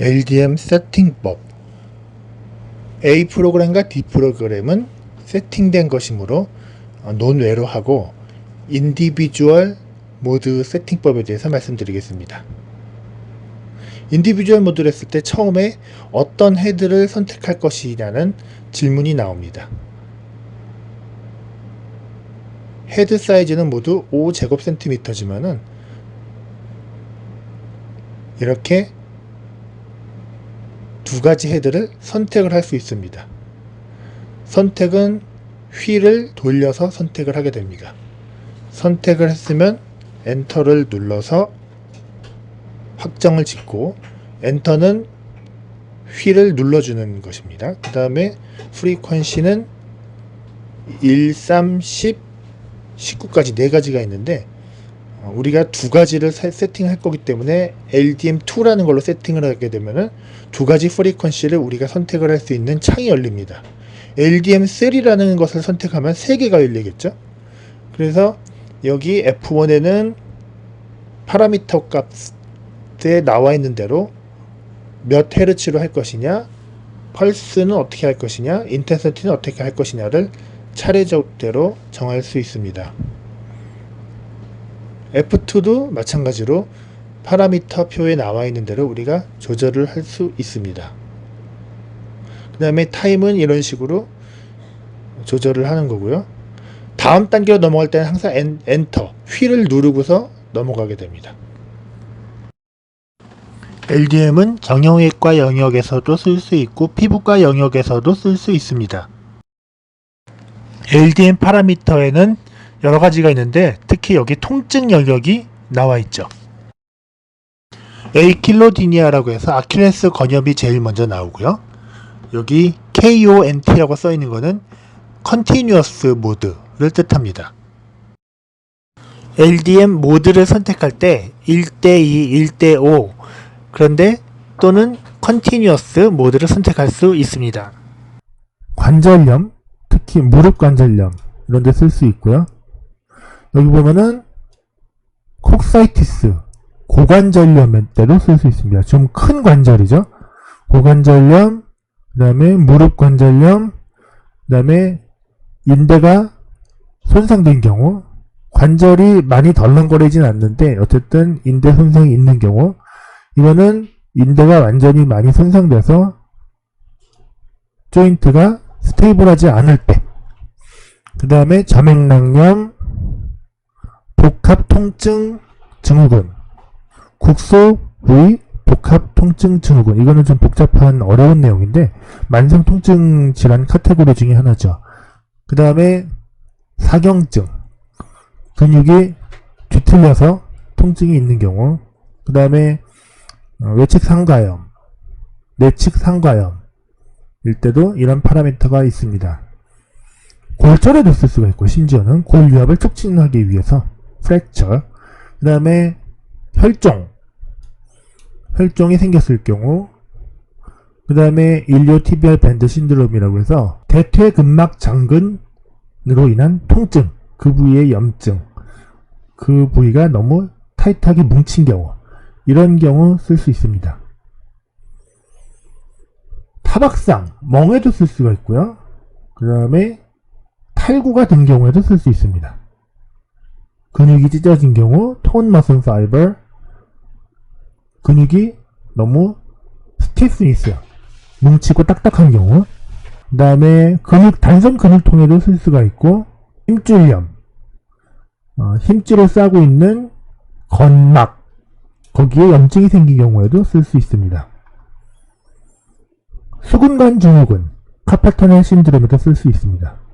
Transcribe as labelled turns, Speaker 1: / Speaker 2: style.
Speaker 1: LDM 세팅법 A 프로그램과 D 프로그램은 세팅된 것이므로 어, 논외로 하고 인디비주얼 모드 세팅법에 대해서 말씀드리겠습니다. 인디비주얼 모드를 했을 때 처음에 어떤 헤드를 선택할 것이냐는 질문이 나옵니다. 헤드 사이즈는 모두 5제곱센티미터지만은 이렇게 두 가지 헤드를 선택을 할 수 있습니다. 선택은 휠을 돌려서 선택을 하게 됩니다. 선택을 했으면 엔터를 눌러서 확정을 짓고 엔터는 휠을 눌러주는 것입니다. 그 다음에 프리퀀시는 1, 3, 10, 19까지 네 가지가 있는데 어, 우리가 두 가지를 세- 세팅할 거기 때문에 LDM2라는 걸로 세팅을 하게 되면은 두 가지 프리퀀시를 우리가 선택을 할 수 있는 창이 열립니다. LDM3라는 것을 선택하면 세 개가 열리겠죠. 그래서 여기 F1에는 파라미터 값에 나와 있는 대로 몇 헤르츠로 할 것이냐, 펄스는 어떻게 할 것이냐, 인텐시티는 어떻게 할 것이냐를 차례적대로 정할 수 있습니다. F2도 마찬가지로 파라미터 표에 나와 있는 대로 우리가 조절을 할 수 있습니다. 그 다음에 타임은 이런 식으로 조절을 하는 거고요. 다음 단계로 넘어갈 때는 항상 엔, 엔터, 휠을 누르고서 넘어가게 됩니다. LDM은 정형외과 영역에서도 쓸 수 있고 피부과 영역에서도 쓸 수 있습니다. LDM 파라미터에는 여러 가지가 있는데 특히 여기 통증 영역이 나와 있죠. 에이킬로디니아라고 해서 아킬레스 건염이 제일 먼저 나오고요. 여기 KONT라고 써 있는 거는 컨티뉴어스 모드를 뜻합니다. LDM 모드를 선택할 때 1대2, 1대5 그런데 또는 컨티뉴어스 모드를 선택할 수 있습니다. 관절염, 특히 무릎 관절염 이런 데 쓸 수 있고요. 여기 보면은 콕사이티스 고관절염 때도 쓸 수 있습니다. 좀 큰 관절이죠. 고관절염, 그 다음에 무릎 관절염, 그 다음에 인대가 손상된 경우, 관절이 많이 덜렁거리진 않는데, 어쨌든 인대 손상이 있는 경우, 이거는 인대가 완전히 많이 손상돼서 조인트가 스테이블하지 않을 때, 그 다음에 점액낭염, 복합 통증 증후군, 국소 부위 복합 통증 증후군. 이거는 좀 복잡한 어려운 내용인데 만성 통증 질환 카테고리 중에 하나죠. 그 다음에 사경증, 근육이 뒤틀려서 통증이 있는 경우. 그 다음에 외측 상가염, 내측 상가염 일 때도 이런 파라미터가 있습니다. 골절에도 쓸 수가 있고 심지어는 골 유압을 촉진하기 위해서 프랙처 그 다음에 혈종 혈종이 생겼을 경우 그 다음에 일리오티비알 밴드 신드롬이라고 해서 대퇴근막 장근으로 인한 통증 그 부위의 염증 그 부위가 너무 타이트하게 뭉친 경우 이런 경우 쓸 수 있습니다. 타박상 멍에도 쓸 수가 있고요. 그 다음에 탈구가 된 경우에도 쓸 수 있습니다 근육이 찢어진 경우 톤 파이버 근육이 너무 스티프니스 뭉치고 딱딱한 경우. 그 다음에 근육 단선 근육통에도 쓸 수가 있고 힘줄염. 어, 힘줄을 싸고 있는 건막. 거기에 염증이 생긴 경우에도 쓸 수 있습니다. 수근관 증후군 카파터넬 신드롬에도 쓸 수 있습니다